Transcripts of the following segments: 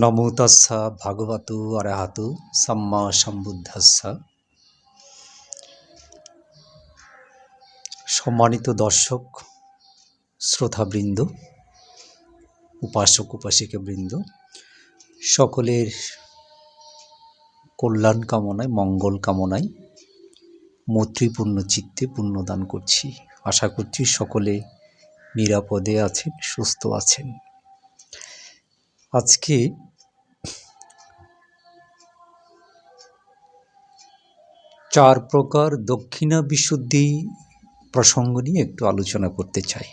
নমো তস্য ভগবতু অরহাতু সম্মা সম্বুদ্ধস্য। সম্মানিত দর্শক, শ্রোতাবৃন্দ, উপাসক উপাসিকাবৃন্দ সকলের কল্যাণ কামনায়, মঙ্গল কামনায় মৈত্রীপূর্ণ চিত্তে পুণ্যদান করছি। আশা করছি সকলে নিরাপদে আছেন, সুস্থ আছেন। আজকে চার প্রকার দক্ষিণা বিশুদ্ধি প্রসঙ্গ নিয়ে একটু আলোচনা করতে চাই।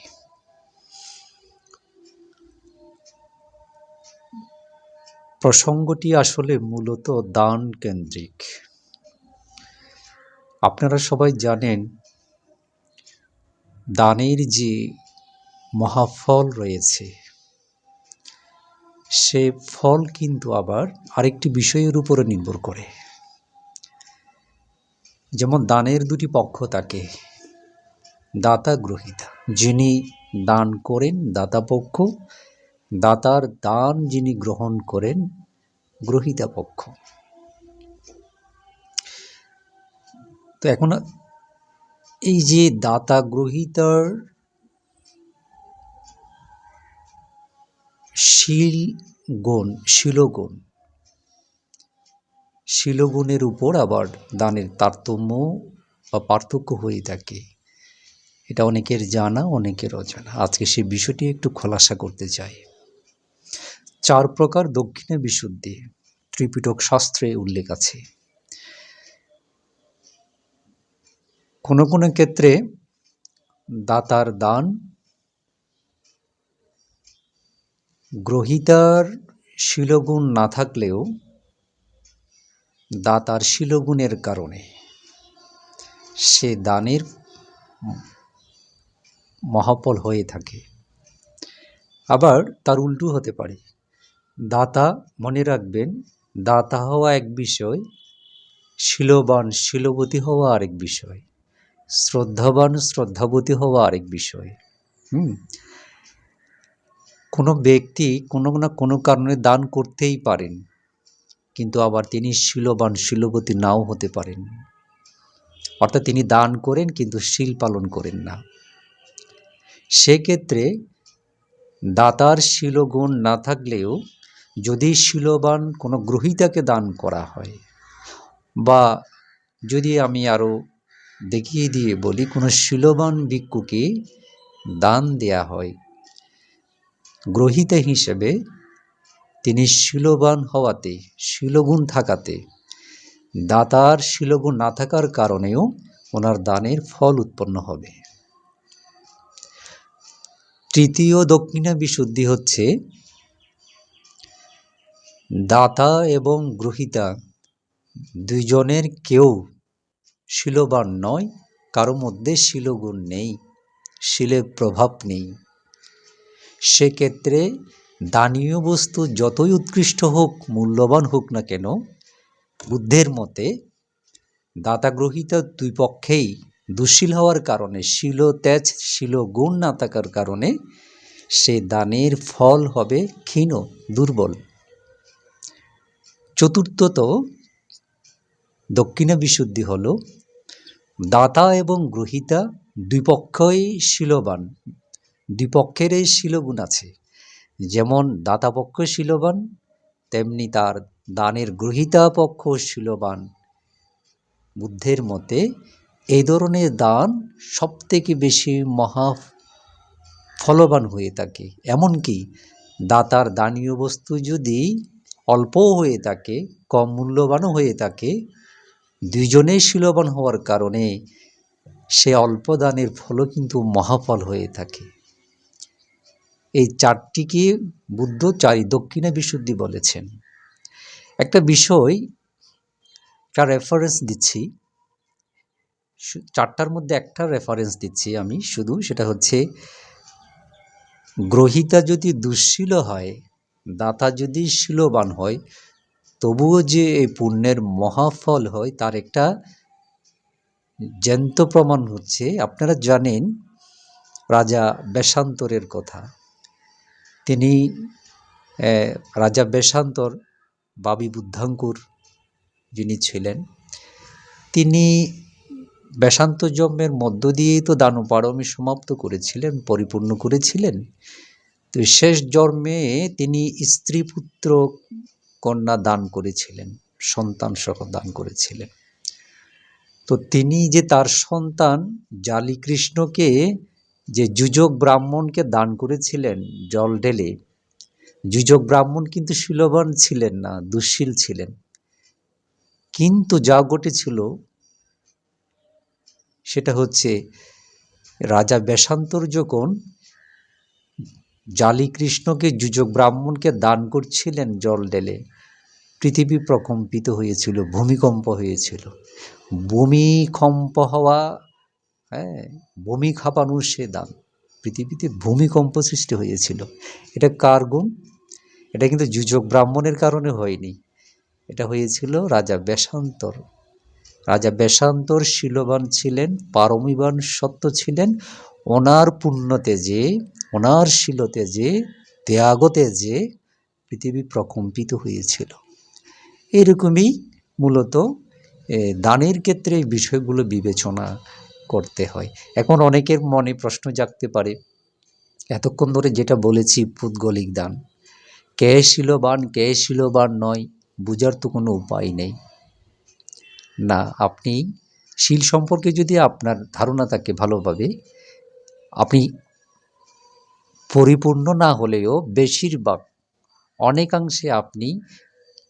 প্রসঙ্গটি আসলে মূলত দান কেন্দ্রিক। আপনারা সবাই জানেন, দানের যে মহাফল রয়েছে সে ফল কিন্তু আবার আরেকটি বিষয়ের উপরে নির্ভর করে। যেমন দানের দুটি পক্ষ থাকে দাতা গ্রহিতা, যিনি দান করেন দাতা পক্ষ, দাতার দান যিনি গ্রহণ করেন গ্রহিতা পক্ষ। তো এখন এই যে দাতা গ্রহিতার শিল গুণ, শিলগুণ। শিলগুণের উপর আবার দানের তারতম্য বা পার্থক্য হয়ে থাকে। এটা অনেকের জানা, অনেকের অজানা। আজকে সেই বিষয়টি একটু খোলাসা করতে চাই। চার প্রকার দক্ষিণা বিশুদ্ধি, ত্রিপিটক শাস্ত্রে উল্লেখ আছে। কোনো কোনো ক্ষেত্রে দাতার দান গ্রহিতার শিলগুণ না থাকলেও দাতার শিলগুণের কারণে সে দানের মহাপল হয়ে থাকে। আবার তার উল্টো হতে পারে। দাতা মনে রাখবেন, দাতা হওয়া এক বিষয়, শিলবান শিলবতী হওয়া আরেক বিষয়, শ্রদ্ধাবান শ্রদ্ধাবতী হওয়া আরেক বিষয়। হুম? কোনো ব্যক্তি কোনো না কোনো কারণে দান করতেই পারেন, কিন্তু আবার তিনি শিলবান শিলবতী নাও হতে পারেন। অর্থাৎ তিনি দান করেন কিন্তু শিল পালন করেন না। সেক্ষেত্রে দাতার শিলগুণ না থাকলেও যদি শিলবান কোনো গ্রহিতাকে দান করা হয় বা যদি আমি আরও দেখিয়ে দিয়ে বলি কোনো শিলবান ভিক্ষুকে দান দেয়া হয় গ্রহিতা হিসেবে তিনি শিলবান হওয়াতে শিলগুণ থাকাতে, দাতার শিলগুণ না থাকার কারণেও ওনার দানের ফল উৎপন্ন হবে। তৃতীয় দক্ষিণা বিশুদ্ধি হচ্ছে দাতা এবং গ্রহিতা দুইজনের কেউ শিলবান নয়, কারও মধ্যে শিলগুণ নেই শিলের প্রভাব নেই। সেক্ষেত্রে দানীয় বস্তু যতই উৎকৃষ্ট হোক, মূল্যবান হোক না কেন, বুদ্ধের মতে দাতা গ্রহিতা দুই পক্ষেই দুশীল হওয়ার কারণে, শিল তেজ শিল গুণ না থাকার কারণে সে দানের ফল হবে ক্ষীণ, দুর্বল। চতুর্থত দক্ষিণা বিশুদ্ধি হল, দাতা এবং গ্রহিতা দুই পক্ষই শিলবান। দুই পক্ষেরই শিলগুণ আছে। যেমন দাতা পক্ষ শিলবান, তেমনি তার দানের গ্রহিতা পক্ষ শিলবান। বুদ্ধের মতে, এই ধরনের দান সবথেকে বেশি মহা ফলবান হয়ে থাকে। এমনকি দাতার দানীয় বস্তু যদি অল্পও হয়ে থাকে, কম মূল্যবানও হয়ে থাকে দুইজনেই শিলবান হওয়ার কারণে সে অল্প দানের ফলও কিন্তু মহাফল হয়ে থাকে। এই চারটিকে বুদ্ধ চারি দক্ষিণা বিশুদ্ধি বলেছেন। একটা বিষয় একটা রেফারেন্স দিচ্ছি। চারটার মধ্যে একটা রেফারেন্স দিচ্ছি আমি শুধু, সেটা হচ্ছে, গ্রহিতা যদি দুঃশীল হয়, দাতা যদি শিলবান হয়, তবুও যে এই পুণ্যের মহাফল হয়, তার একটা জ্যান্ত প্রমাণ হচ্ছে। আপনারা জানেন রাজা বেশান্তরের কথা। তিনি রাজা বেশান্তর বাবি বুদ্ধাঙ্কুর যিনি ছিলেন, তিনি বেশান্ত জন্মের মধ্য দিয়েই তো দানপারমি সমাপ্ত করেছিলেন, পরিপূর্ণ করেছিলেন। তো শেষ জন্মে তিনি স্ত্রী পুত্র কন্যা দান করেছিলেন, সন্তান সহ দান করেছিলেন। তো তিনি যে তার সন্তান জালি কৃষ্ণকে যে যুজক ব্রাহ্মণকে দান করেছিলেন জল ঢেলে, যুজক ব্রাহ্মণ কিন্তু শিলবান ছিলেন না, দুঃশীল ছিলেন। কিন্তু যা ঘটেছিল, সেটা হচ্ছে রাজা বেশান্তর যখন জালি কৃষ্ণকে যুজক ব্রাহ্মণকে দান করছিলেন জল ঢেলে, পৃথিবী প্রকম্পিত হয়েছিল, ভূমিকম্প হয়েছিল। ভূমিকম্প হওয়া হ্যাঁ ভূমি খাপানোর সে দান পৃথিবীতে ভূমিকম্প সৃষ্টি হয়েছিল। এটা কার গুণ? এটা কিন্তু যুজক ব্রাহ্মণের কারণে হয়নি। এটা হয়েছিল রাজা বেশান্তর। রাজা বেশান্তর শিলবান ছিলেন, পারমিবান সত্য ছিলেন। ওনার পুণ্যতে যে, ওনার শিলতে যে, ত্যাগতে যে পৃথিবী প্রকম্পিত হয়েছিল। এরকমই মূলত দানের ক্ষেত্রে এই বিষয়গুলো বিবেচনা করতে হয়। এখন অনেকের মনে প্রশ্ন জাগতে পারে, এতক্ষণ ধরে যেটা বলেছি পুদ্গলিক দান। কে শিলবান কে শিলবান নয়, বুঝার তো কোনো উপায় নেই। না, আপনি শিল সম্পর্কে যদি আপনার ধারণা থাকে ভালোভাবে, আপনি পরিপূর্ণ না হলেও বেশিরভাগ, অনেকাংশে আপনি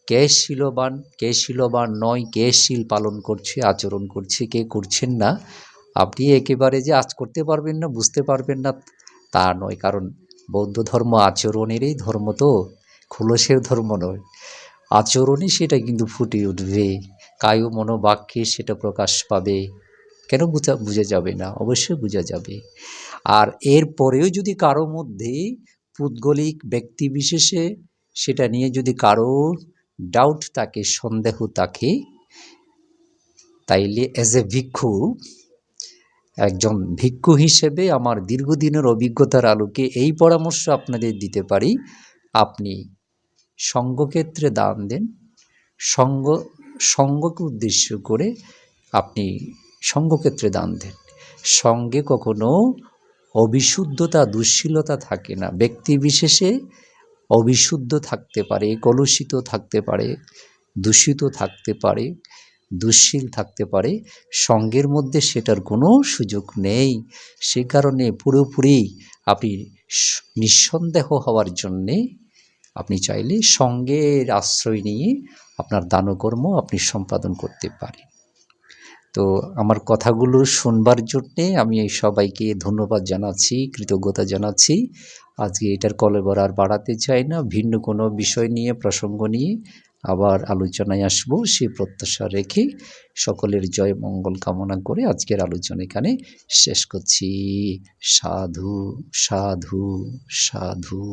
কে শিলবান কে শিলবান নয়, কে শিল পালন করছে, আচরণ করছে, কে করছেন না আপনি একেবারে যে আজ করতে পারবেন না, বুঝতে পারবেন না, তা নয়। কারণ বৌদ্ধ ধর্ম আচরণেরই ধর্ম তো, খোলসের ধর্ম নয়। আচরণে সেটা কিন্তু ফুটে উঠবে, কায়ু মনোবাক্যে সেটা প্রকাশ পাবে। কেন বোঝা বোঝা যাবে না? অবশ্যই বোঝা যাবে। আর এর পরেও যদি কারও মধ্যে পুদ্গলিক ব্যক্তি বিশেষে সেটা নিয়ে যদি কারও ডাউট থাকে, সন্দেহ থাকে, তাইলে অ্যাজ এ ভিক্ষু একজন ভিক্ষু হিসেবে আমার দীর্ঘদিনের অভিজ্ঞতার আলোকে এই পরামর্শ আপনাদের দিতে পারি। আপনি সঙ্গক্ষেত্রে দান দেন। সঙ্গ, সঙ্গকে উদ্দেশ্য করে আপনি সঙ্গক্ষেত্রে দান দেন। সঙ্গে কখনো অবিশুদ্ধতা দুশ্শীলতা থাকে না। ব্যক্তি বিশেষে অবিশুদ্ধ থাকতে পারে, কলুষিত থাকতে পারে, দূষিত থাকতে পারে। দুশ্শীল থাকতে পারে, সঙ্গের মধ্যে সেটার কোনো সুযোগ নেই। সে কারণে পুরোপুরি আপনি নিঃসন্দেহ হওয়ার জন্যে আপনি চাইলে সঙ্গের আশ্রয় নিয়ে আপনার দানকর্ম আপনি সম্পাদন করতে পারেন। তো আমার কথাগুলো শুনবার জন্যে আমি এই সবাইকে ধন্যবাদ জানাচ্ছি, কৃতজ্ঞতা জানাচ্ছি। আজকে এটার কলেবর আর বাড়াতে চাই না, ভিন্ন কোনো বিষয় নিয়ে, প্রসঙ্গ নিয়ে আবার আলোচনায় আসব সেই প্রত্যাশা রেখে সকলের জয় মঙ্গল কামনা করে আজকের আলোচনা এখানে শেষ করছি। সাধু সাধু সাধু।